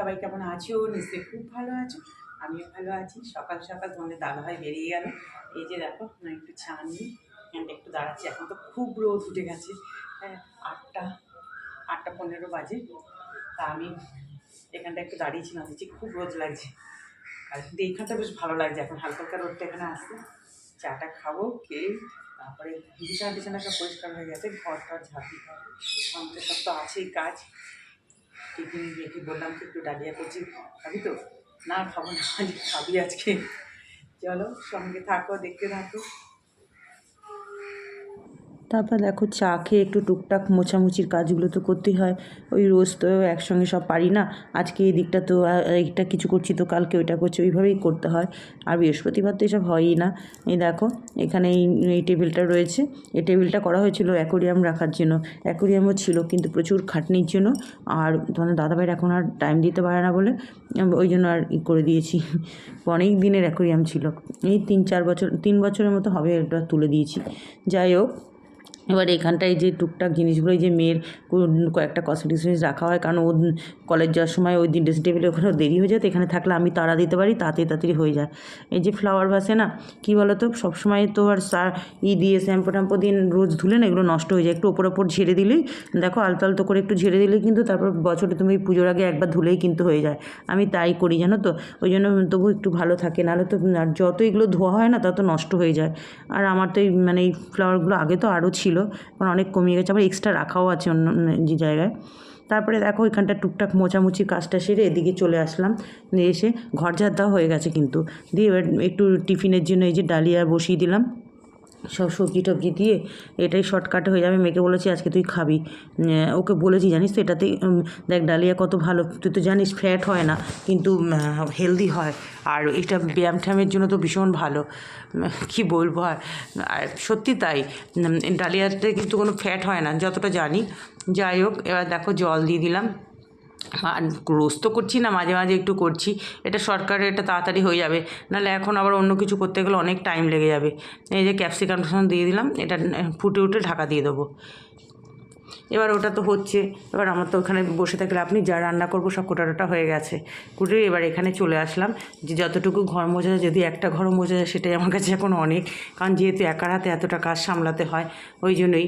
সবাই কেমন আছো? নিশ্চয়ই খুব ভালো আছো। আমিও ভালো আছি। সকাল সকাল তোমাদের দাদাভাই বেরিয়ে গেল। এই যে দেখো না একটু নিই। এখানটা একটু দাঁড়াচ্ছি। এখন তো খুব রোদ উঠে গেছে। হ্যাঁ আটটা আটটা পনেরো বাজে। তা আমি এখানটা একটু দাঁড়িয়েছিলাম। দেখছি খুব রোদ লাগছে। আর কিন্তু এইখানটা বেশ ভালো লাগছে। এখন হালকা হালকা রোদটা এখানে আসছে। চাটা খাব, খেয়ে, তারপরে বিছানা সব পরিষ্কার হয়ে গেছে। ঘরটা ঝাঁপ দিতে হবে আমাদের সব তো আছেই, কাজ। টিফিন রেখে বললাম একটু ডালিয়া করছি? খাবি তো, না, খাব না। খাবি আজকে। চলো সঙ্গে থাকো, দেখতে থাকো। তারপর দেখো চা খেয়ে একটু টুকটাক মোছামুছির কাজগুলো তো করতেই হয়। ওই রোজ তো একসঙ্গে সব পারি না। আজকে এই দিকটা তো এইটা কিছু করছি তো কালকে ওইটা করছি, ওইভাবেই করতে হয়। আর বৃহস্পতিবার তো এসব হয়ই না। এই দেখো, এখানে এই এই টেবিলটা রয়েছে। এই টেবিলটা করা হয়েছিল অ্যাকোরিয়াম রাখার জন্য। অ্যাকোরিয়ামও ছিল কিন্তু প্রচুর খাটনির জন্য। আর তোমাদের দাদাভাইয়ের এখন আর টাইম দিতে পারে না বলে ওই জন্য আর ই করে দিয়েছি। অনেক দিনের অ্যাকোরিয়াম ছিল। এই তিন চার বছর, তিন বছরের মতো হবে এটা তুলে দিয়েছি। যাই হোক এবার এখানটায় যে টুকটাক জিনিসগুলো যে মেয়ের কয়েকটা কসমেটিক্স জিনিস রাখা হয়, কারণ ও কলেজ যাওয়ার সময় ওই দিন ড্রেসিং টেবিলে ওখানে দেরি হয়ে যায়, তো এখানে থাকলে আমি তাড়া দিতে পারি, তাড়াতাড়ি তাড়াতাড়ি হয়ে যায়। এই যে ফ্লাওয়ার ভাসে না, কী বলো তো সবসময় তো আর সার ই দিয়ে শ্যাম্পু ট্যাম্পু দিয়ে রোজ ধুলে না এগুলো নষ্ট হয়ে যায়, একটু ওপর ওপর ঝেড়ে দিলেই, দেখো আলতো আলতো করে একটু ঝেড়ে দিলেই কিন্তু তারপর বছরে তুমি পুজোর আগে একবার ধুলেই কিন্তু হয়ে যায়। আমি তাই করি, জানো তো? ওই জন্য তবু একটু ভালো থাকে, নাহলে তো, আর যত এগুলো ধোয়া হয় না, তত নষ্ট হয়ে যায়। আর আমার তো এই মানে এই ফ্লাওয়ারগুলো আগে তো আরও ছিল এখন অনেক কমিয়ে গেছে। আবার এক্সট্রা রাখাও আছে অন্য যে জায়গায়। তারপরে দেখো, এখানটা টুকটাক মোচামুচি কাজটা সেরে এদিকে চলে আসলাম। এসে ঘর ঝাড় হয়ে গেছে কিন্তু। দিয়ে এবার একটু টিফিনের জন্য এই যে ডালিয়া বসিয়ে দিলাম। সব সবজি টবজি দিয়ে এটাই শর্টকাট হয়ে যাবে। মেয়েকে বলেছি, আজকে তুই খাবি। ওকে বলেছি, জানিস তো এটাতে দেখ ডালিয়া কত ভালো। তুই তো জানিস ফ্যাট হয় না, কিন্তু হেলদি হয়। আর এটা ব্যায়াম ট্যায়ামের জন্য তো ভীষণ ভালো। কি বলব আর? সত্যি তাই। ডালিয়াতে কিন্তু কোনো ফ্যাট হয় না, যতটা জানি। যাই হোক, এবার দেখো জল দিয়ে দিলাম। আর রোজ তো করছি না, মাঝে মাঝে একটু করছি। এটা সরকারের এটা তাড়াতাড়ি হয়ে যাবে। নাহলে এখন আবার অন্য কিছু করতে গেলে অনেক টাইম লেগে যাবে। এই যে ক্যাপসিকাম দিয়ে দিলাম, এটা ফুটে উঠে ঢাকা দিয়ে দেবো। এবার ওটা তো হচ্ছে। এবার আমার তো ওখানে বসে থাকলে আপনি যা রান্না করব সব কোটাটা হয়ে গেছে। কুটে এবার এখানে চলে আসলাম। যে যতটুকু ঘর মোজা যায়, যদি একটা ঘর মোজা যায়, সেটাই আমার কাছে এখন অনেক। কারণ যেহেতু একার হাতে এতটা কাজ সামলাতে হয়, ওই জন্যই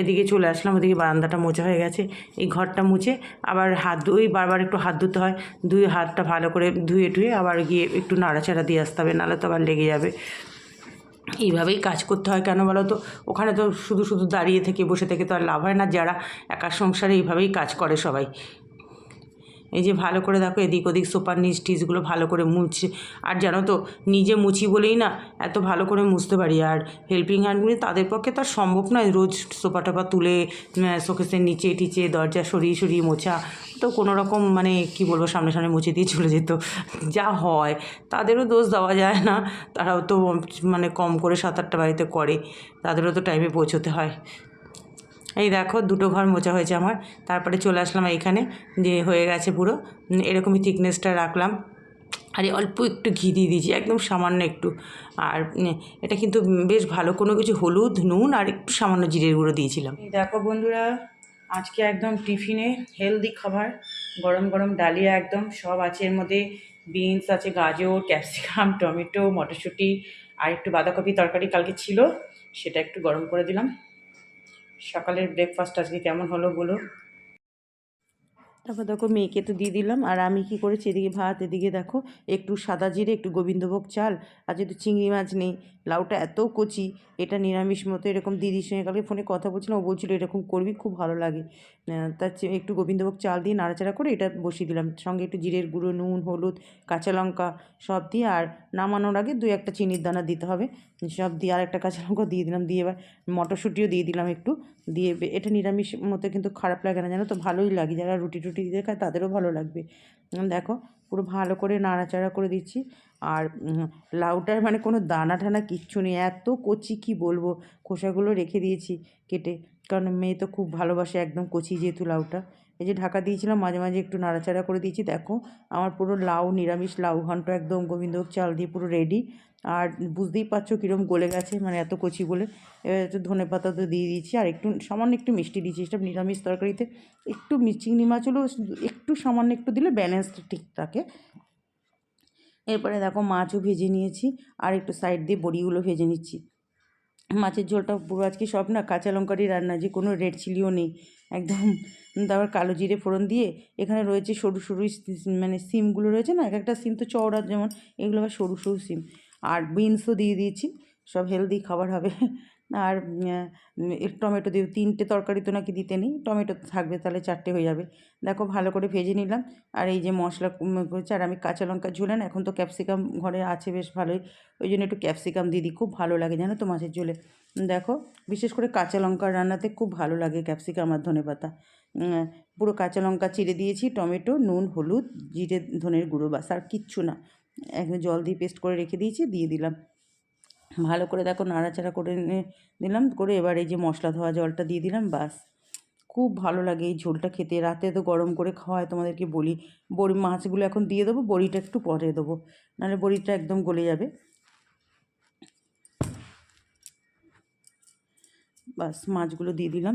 এদিকে চলে আসলাম, ওদিকে বারান্দাটা মোছা হয়ে গেছে। এই ঘরটা মুছে আবার হাত ধুই বারবার একটু হাত ধুতে হয়। ধুয়ে হাতটা ভালো করে ধুয়ে টুয়ে আবার গিয়ে একটু নাড়াচাড়া দিয়ে আসতে হবে, নাহলে তো আবার লেগে যাবে। এইভাবেই কাজ করতে হয় কেন বলো তো? ওখানে তো শুধু শুধু দাঁড়িয়ে থেকে বসে থেকে তো আর লাভ হয় না। যারা একা সংসারে এইভাবেই কাজ করে সবাই। এই যে ভালো করে দেখো এদিক ওদিক সোপার নিচ টিচগুলো ভালো করে মুছে, আর জানো তো নিজে মুছি বলেই না এত ভালো করে মুছতে পারি, আর হেল্পিং হ্যান্ডগুলি তাদের পক্ষে তো আর সম্ভব নয় রোজ সোপা টোপা তুলে শোকেসের নিচে টিচে দরজা সরিয়ে সরিয়ে মোছা, তো কোনো রকম মানে কি বলব সামনে সামনে মুছে দিয়ে চলে যেত, যা হয়, তাদেরও দোষ দেওয়া যায় না, তারাও তো মানে কম করে সাত আটটা বাড়িতে করে, তাদেরও তো টাইমে পৌঁছতে হয় এই দেখো দুটো ঘর মোচা হয়েছে আমার। তারপরে চলে আসলাম এইখানে, যে হয়ে গেছে পুরো। এরকমই থিকনেসটা রাখলাম। আর অল্প একটু ঘি দিয়ে দিয়েছি, একদম সামান্য একটু। আর এটা কিন্তু বেশ ভালো, কোনো কিছু হলুদ, নুন আর একটু সামান্য জিরের গুঁড়ো দিয়েছিলাম। দেখো বন্ধুরা, আজকে একদম টিফিনে হেলদি খাবার, গরম গরম ডালিয়া একদম, সব আছে এর মধ্যে। বিনস আছে, গাজর ক্যাপসিকাম টমেটো, মটরশুঁটি, আর একটু বাঁধাকপি তরকারি কালকে ছিল, সেটা একটু গরম করে দিলাম। সকালের ব্রেকফাস্ট আজকে কেমন হলো বলো তারপর দেখো মেয়েকে তো দিয়ে দিলাম, আর আমি কি করেছি এদিকে ভাত, এদিকে দেখো একটু সাদা জিরে, একটু গোবিন্দভোগ চাল, আর যেহেতু চিংড়ি মাছ নেই, লাউটা এত কচি, এটা নিরামিষ মতো এরকম দিদির সঙ্গে কালকে ফোনে কথা বলছিলাম, ও বলছিল এরকম করবি, খুব ভালো লাগে। তার একটু গোবিন্দভোগ চাল দিয়ে নাড়াচাড়া করে এটা বসিয়ে দিলাম, সঙ্গে একটু জিরের গুঁড়ো, নুন, হলুদ, কাঁচা লঙ্কা সব দিয়ে, আর নামানোর আগে দুই একটা চিনির দানা দিতে হবে, সব দিয়ে আর একটা কাঁচা লঙ্কা দিয়ে দিলাম, দিয়ে এবার মটরশুঁটিও দিয়ে দিলাম একটু দিয়ে এটা নিরামিষ মতো কিন্তু খারাপ লাগে না, জানো তো? ভালোই লাগে। যারা রুটি টুটি দিয়ে খায় তাদেরও ভালো লাগবে। দেখো, পুরো ভালো করে নাড়াচাড়া করে দিচ্ছি। আর লাউটার মানে কোনো দানা টানা কিচ্ছু নেই। এত কচি, কি বলব? খোসাগুলো রেখে দিয়েছি কেটে। কারণ মেয়ে তো খুব ভালোবাসে একদম কচি যেহেতু লাউটা। এই যে ঢাকা দিয়েছিলাম, মাঝে মাঝে একটু নাড়াচাড়া করে দিয়েছি। দেখো, আমার পুরো লাউ, নিরামিষ লাউ, ঘন্ট একদম গোবিন্দভোগ চাল দিয়ে পুরো রেডি আর বুঝতেই পারছ কীরকম গলে গেছে মানে এত কচি বলে এবার একটু ধনে পাতা তো দিয়ে দিয়েছি, আর একটু, সামান্য একটু মিষ্টি দিয়েছি। এটা নিরামিষ তরকারিতে একটু চিংড়ি মাছ হলেও একটু সামান্য একটু দিলে ব্যালেন্স ঠিক থাকে। এরপরে দেখো মাছও ভেজে নিয়েছি, আর একটু সাইড দিয়ে বড়িগুলো ভেজে নিচ্ছি। মাছের ঝোলটা পুরো আজকে সব না কাঁচা লঙ্কারই রান্না, যে কোনো রেড চিলিও নেই। একদম তারপর কালো জিরে ফোড়ন দিয়ে এখানে রয়েছে সরু সরু মানে সিমগুলো রয়েছে না এক একটা সিম তো চওড়া যেমন, এগুলো আবার সরু সরু সিম। আর বিনসও দিয়ে দিয়েছি, সব হেলদি খাবার হবে। আর টমেটো দিয়ে তিনটে তরকারি তো নাকি দিতে নেই, টমেটো থাকবে তাহলে চারটে হয়ে যাবে। দেখো ভালো করে ভেজে নিলাম। আর এই যে মশলা আর আমি কাঁচা লঙ্কা ঝোলে না এখন তো ক্যাপসিকাম ঘরে আছে বেশ ভালোই। ওই জন্য একটু ক্যাপসিকাম দিয়ে দিই, খুব ভালো লাগে জানো তো মাছের ঝোলে। দেখো, বিশেষ করে কাঁচা লঙ্কা রান্নাতে খুব ভালো লাগে ক্যাপসিকাম আর ধনে পাতা। পুরো কাঁচা লঙ্কা চিড়ে দিয়েছি, টমেটো, নুন, হলুদ, জিরে, ধনের গুঁড়ো, বাস, আর কিচ্ছু না। একদম জল দিয়ে পেস্ট করে রেখে দিয়েছি, দিয়ে দিলাম। ভালো করে দেখো নাড়াচাড়া করে দিলাম করে এবার এই যে মশলা ধোয়া জলটা দিয়ে দিলাম বাস খুব ভালো লাগে এই ঝোলটা খেতে। রাতে তো গরম করে খাওয়ায়, তোমাদেরকে বলি। বড়ি মাছগুলো এখন দিয়ে দেবো, বড়িটা একটু পরে দেবো। নাহলে বড়িটা একদম গলে যাবে। বাস মাছগুলো দিয়ে দিলাম।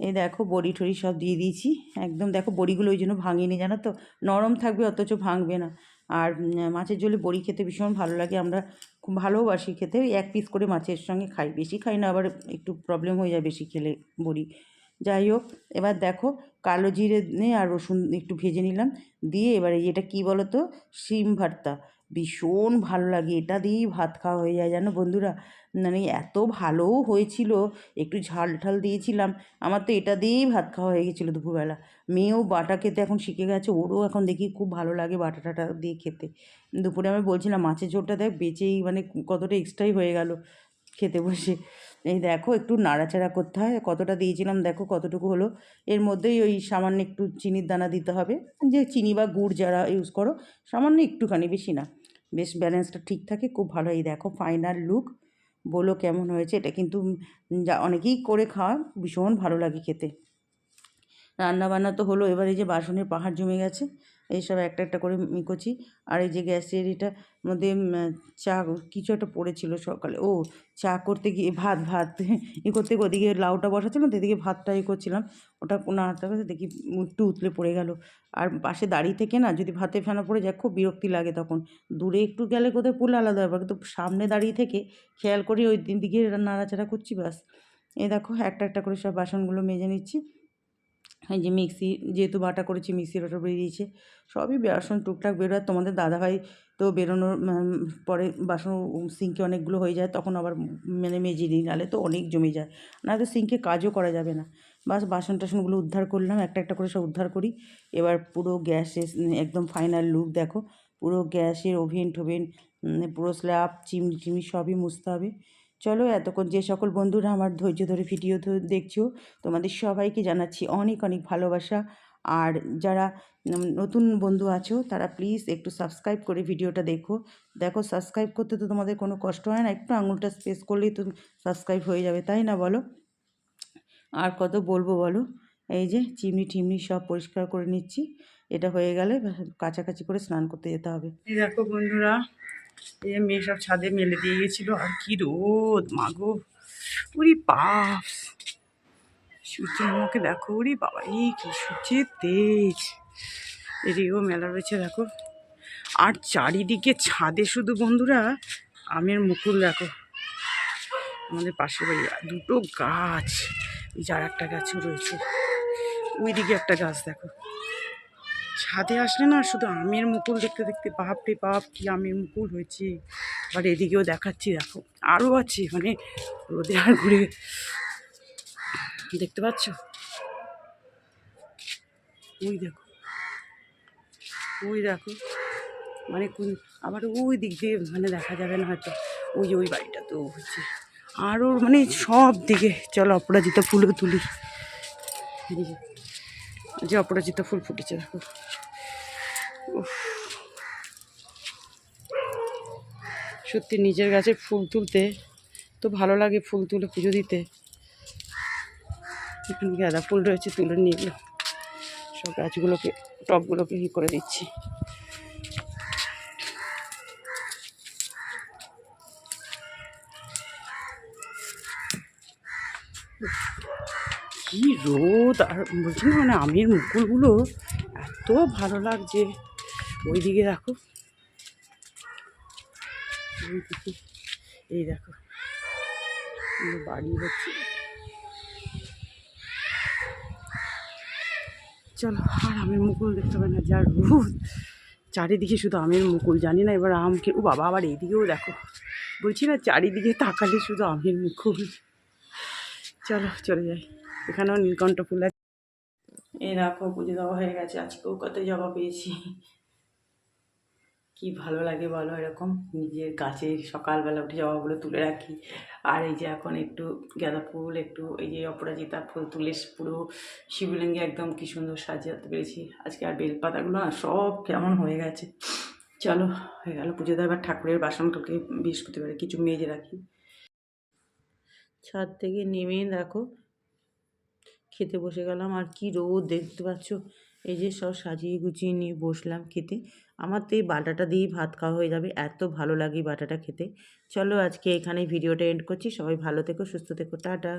এই দেখো বড়ি টড়ি সব দিয়ে দিয়েছি। একদম দেখো বড়িগুলো ওই জন্য ভাঙিনি, জানো তো? নরম থাকবে, অথচ ভাঙবে না। আর মাছের ঝোলে বড়ি খেতে ভীষণ ভালো লাগে। আমরা খুব ভালোবাসি খেতে। ওই এক পিস করে মাছের সঙ্গে খাই। বেশি খাই না, আবার একটু প্রবলেম হয়ে যায় বেশি খেলে বড়ি। যাই হোক, এবার দেখো কালো জিরে নিয়ে আর রসুন একটু ভেজে নিলাম। দিয়ে এবারে এটা কী বলো তো শিম ভর্তা। ভীষণ ভালো লাগে। এটা দিয়েই ভাত খাওয়া হয়ে যায়, জানো বন্ধুরা? মানে এত ভালোও হয়েছিল, একটু ঝাল ঠাল দিয়েছিলাম, আমার তো এটা দিয়েই ভাত খাওয়া হয়ে গেছিল দুপুরবেলা। মেয়েও বাটা খেতে এখন শিখে গেছে, ওরও এখন দেখি খুব ভালো লাগে বাটা টাটা দিয়ে খেতে। দুপুরে আমি বলছিলাম, মাছের ঝোলটা দেখ, বেঁচেই মানে কতটা এক্সট্রাই হয়ে গেল খেতে বসে। এই দেখো একটু নাড়াচাড়া করতে হয়। কতটা দিয়েছিলাম দেখো কতটুকু হলো। এর মধ্যেই ওই সামান্য একটু চিনির দানা দিতে হবে। যে চিনি বা গুড় যারা ইউজ করো, সামান্য একটুখানি বেশি না। বেশ ব্যালেন্সটা ঠিক থাকে, খুব ভালো। এই দেখো ফাইনাল লুক বলো কেমন হয়েছে? এটা কিন্তু যা অনেকেই করে খাওয়া, ভীষণ ভালো লাগে খেতে। রান্না বান্না তো হলো, এবার এই যে বাসনের পাহাড় জমে গেছে। এইসব একটা একটা করে মিকোছি আর এই যে গ্যাসের এটার মধ্যে চা কিছু একটা পড়েছিল সকালে। ও চা করতে গিয়ে ভাত ভাত ই করতে ওদিকে লাউটা বসাচ্ছিলাম এদিকে ভাতটা ই করছিলাম। ওটা নাড়াতে করতে দেখি একটু উতলে পড়ে গেল। আর পাশে দাঁড়িয়ে থেকে না যদি ভাতে ফেনা পড়ে যায়, খুব বিরক্তি লাগে তখন। দূরে একটু গেলে কোথায় পড়লে আলাদা ব্যাপার, কিন্তু সামনে দাঁড়িয়ে থেকে খেয়াল করি ওই দিন দিকে নাড়াচাড়া করছি ব্যাস। এই দেখো একটা একটা করে সব বাসনগুলো মেজে নিচ্ছি। এই যে মিক্সি, যেহেতু বাটা করেছি, মিক্সির ওটা বেরিয়েছে সবই বাসন, টুকটাক বেরোয়। তোমাদের দাদাভাই তো বেরোনোর পরে বাসন সিঙ্কে অনেকগুলো হয়ে যায়, তখন আবার মানে মেজে নিই নাহলে তো অনেক জমে যায়। না তো সিঙ্কে কাজও করা যাবে না। বাস বাসন টাসনগুলো উদ্ধার করলাম, একটা একটা করে সব উদ্ধার করি। এবার পুরো গ্যাসে একদম ফাইনাল লুক দেখো। পুরো গ্যাসের ওভেন টোভেন পুরো স্ল্যাব চিমনি টিমনি সবই মুছতে হবে। চলো এতক্ষণ যে সকল বন্ধুরা আমার ধৈর্য ধরে ভিডিও দেখছ, তোমাদের সবাইকে জানাচ্ছি অনেক অনেক ভালোবাসা। আর যারা নতুন বন্ধু আছো, তারা প্লিজ একটু সাবস্ক্রাইব করে ভিডিওটা দেখো। দেখো সাবস্ক্রাইব করতে তো তোমাদের কোনো কষ্ট হয় না, একটু আঙুলটা স্পেস করলেই তো সাবস্ক্রাইব হয়ে যাবে, তাই না বলো? আর কত বলব বলো? এই যে চিমনি টিমনি সব পরিষ্কার করে নিচ্ছি। এটা হয়ে গেলে কাছাকাছি করে স্নান করতে যেতে হবে। দেখো বন্ধুরা এই মেয়ে সব ছাদে মেলে দিয়ে গেছিল। আর কি রোদ মাগো উরি বাপ সূর্যের মুখে দেখো উরি বাবা এই কি সূর্যের তেজ। এদিকেও মেলা রয়েছে, দেখো। আর চারিদিকে ছাদে শুধু, বন্ধুরা, আমের মুকুল, দেখো। আমাদের পাশে বাড়ি দুটো গাছ। যার একটা গাছও রয়েছে। ওইদিকে একটা গাছ, দেখো। ছাদে আসলে না শুধু আমের মুকুল দেখতে দেখতে বাপ রে বাপ, কি আমের মুকুল হয়েছে। আবার এদিকেও দেখাচ্ছি, দেখো আরও আছে মানে রোদে আর ঘুরে। দেখতে পাচ্ছ? ওই দেখো ওই দেখো মানে কোন, আবার ওই দিক দিয়ে মানে দেখা যাবে না হয়তো, ওই ওই বাড়িটা তো হচ্ছে আরও মানে সব দিকে, চলো অপরাজিতা ফুলও তুলি। যে অপরাজিত ফুল ফুটেছে, দেখো। সত্যি নিজের গাছে ফুল তুলতে তো ভালো লাগে ফুল তুলে পুজো দিতে। এখানে গাঁদা ফুল রয়েছে, তুলে নিয়ে গেল সব গাছগুলোকে টপগুলোকে ই করে দিচ্ছি। কি রোদ আর বলছি না মানে আমের মুকুলগুলো এত ভালো লাগছে। ওই দিকে দেখো, এই দেখো। বাড়ি হচ্ছে চলো, আর আমের মুকুল দেখতে হবে না, যা রোদ। চারিদিকে শুধু আমের মুকুল, জানি না এবার আম কে ও বাবা, আবার এইদিকেও দেখো। বলছি না, চারিদিকে তাকালে শুধু আমের মুকুল। চলো, চলে যাই। এখানেও নীলকণ্ঠ ফুল আছে। এই দেখো পুজো দেওয়া হয়ে গেছে। আজকেও কত জবা পেয়েছি। কি ভালো লাগে বলো এরকম নিজের গাছে সকালবেলা উঠে জবাগুলো তুলে রাখি। আর এই যে এখন একটু গাঁদা ফুল একটু এই যে অপরাজিতা ফুল তুলে পুরো শিবলিঙ্গে একদম কি সুন্দর সাজাতে পেরেছি। আজকে আর বেলপাতাগুলো না সব কেমন হয়ে গেছে। চলো হয়ে গেল পুজো দেওয়ার ঠাকুরের বাসন কালকে বৃহস্পতিবারে কিছু মেজে রাখি। ছাদ থেকে নেমে দেখো খেতে বসে গেলাম। আর কি রোদ দেখতে পাচ্ছ? এই যে সব সাজিয়ে গুছিয়ে নিয়ে বসলাম খেতে। আমার তো এই বাটাটা দিয়েই ভাত খাওয়া হয়ে যাবে। এত ভালো লাগে বাটাটা খেতে। চলো আজকে এখানে ভিডিওটা এন্ড করছি। সবাই ভালো থেকো, সুস্থ থেকো। টাটা।